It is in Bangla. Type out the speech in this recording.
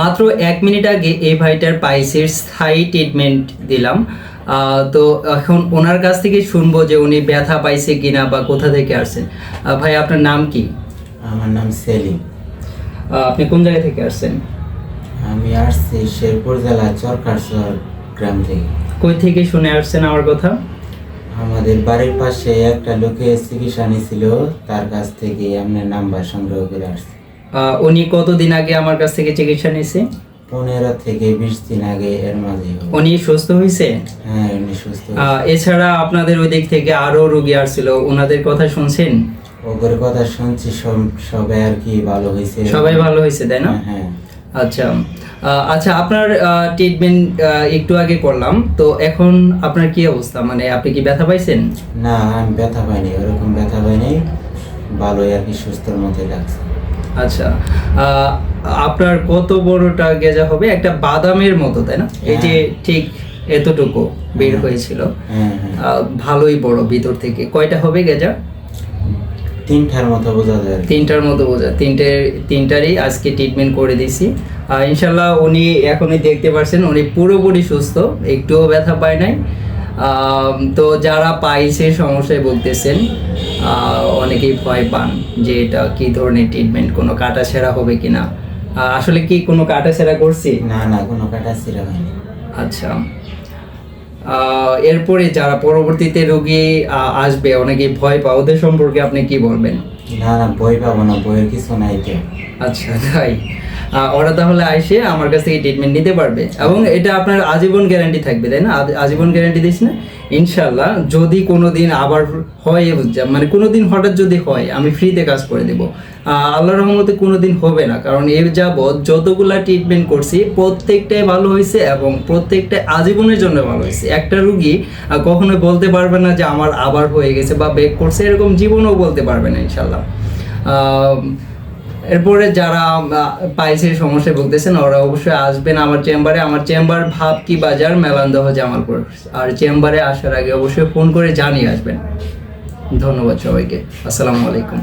মাত্র এক মিনিট আগে এই ভাইটার পাইসের স্থায়ী ট্রিটমেন্ট দিলাম। তো এখন ওনার কাছ থেকে শুনব যে উনি ব্যথা পাইছে কিনা বা কোথা থেকে আসছেন। ভাই আপনার নাম কি? আমার নাম সেলিম। আপনি কোন জায়গা থেকে আসছেন? আমি আসছি শেরপুর জেলা চরকারসর গ্রাম থেকে। কই থেকে শুনে আসছেন আমার কথা? আমাদের বাড়ির পাশে একটা লোকে চিকিৎসা নিয়েছিল তার কাছ থেকে আপনার নাম্বার সংগ্রহ করে আসছি। উনি কতদিন আগে আমার কাছ থেকে চিকিৎসা নিয়েছে? পনেরো থেকে বিশ দিন আগে এর মাঝে উনি সুস্থ হয়েছে? হ্যাঁ উনি সুস্থ এছাড়া আপনাদের ওই দিক থেকে আরও রোগী আসছিল ওনাদের কথা শুনছেন? ওদের কথা শুনছি সব- সবাই আর কি ভালো হয়েছে। সবাই ভালো হয়েছে তাই না? হ্যাঁ আচ্ছা আহ, আচ্ছা আপনার ট্রিটমেন্ট একটু আগে করলাম তো এখন আপনার কি অবস্থা? মানে আপনি কি ব্যথা পাইছেন? না আমি ব্যথা পাইনি ওরকম ব্যথা পাইনি। ভালোই আর কি সুস্থর মধ্যে লাগছে। আচ্ছা আপনার কত বড়টা গেজা হবে? একটা বাদামের মতো তাই না? এই যে ঠিক এতটুকু বের হয়েছিল। হ্যাঁ হ্যাঁ। আহ, ভালোই বড় ভিতর থেকে। কয়টা হবে গেজা? তিনটার মতো বোঝা যায় তিনটার মতো বোঝা। তিনটে তিনটারই আজকে ট্রিটমেন্ট করে দিছি। আর ইনশাল্লাহ উনি এখনই দেখতে পারছেন উনি পুরোপুরি সুস্থ একটুও ব্যথা পায় নাই। তো যারা পাইছে সমস্যায় বলতেছেন অনেকেই ভয় পান যে এটা কি ধরনের ট্রিটমেন্ট কোনো কাটা ছেঁড়া হবে কিনা। আহ, আসলে কি কোনো কাটা ছেঁড়া করছি? না না কোনো কাটা ছিঁড়া হয়নি। আচ্ছা। আহ, এরপরে যারা পরবর্তীতে রোগী আসবে অনেকেই ভয় পায়। ওদের সম্পর্কে আপনি কি বলবেন? না না, বই পাবো না, বইয়ের কিছু নাই তো। আচ্ছা তাই। ওরা তাহলে আইসে আমার কাছ থেকে ট্রিটমেন্ট নিতে পারবে। এবং এটা আপনার আজীবন গ্যারান্টি থাকবে, তাই না? আজীবন গ্যারান্টি দিস না? ইনশাল্লাহ যদি কোনো দিন আবার হয় মানে কোনো দিন হঠাৎ যদি হয়, আমি ফ্রিতে কাজ করে দেব। আহ, আল্লাহর রহমতে কোনো দিন হবে না। কারণ এর যাবৎ যতগুলা ট্রিটমেন্ট করছি প্রত্যেকটাই ভালো হয়েছে এবং প্রত্যেকটাই আজীবনের জন্য ভালো হয়েছে। একটা রুগী আহ, কখনোই বলতে পারবে না যে আমার আবার হয়ে গেছে বা বেক করছে এরকম জীবনও বলতে পারবে না ইনশাল্লাহ এরপরে যারা পাইসের সমস্যায় ভুগতেছেন ওরা অবশ্যই আসবেন আমার চেম্বারে। আমার চেম্বার ভাব কি বাজার? মেলান্দহ জামালপুর। আর চেম্বারে আসার আগে অবশ্যই ফোন করে জানিয়ে আসবেন। ধন্যবাদ সবাইকে। আসসালামু আলাইকুম।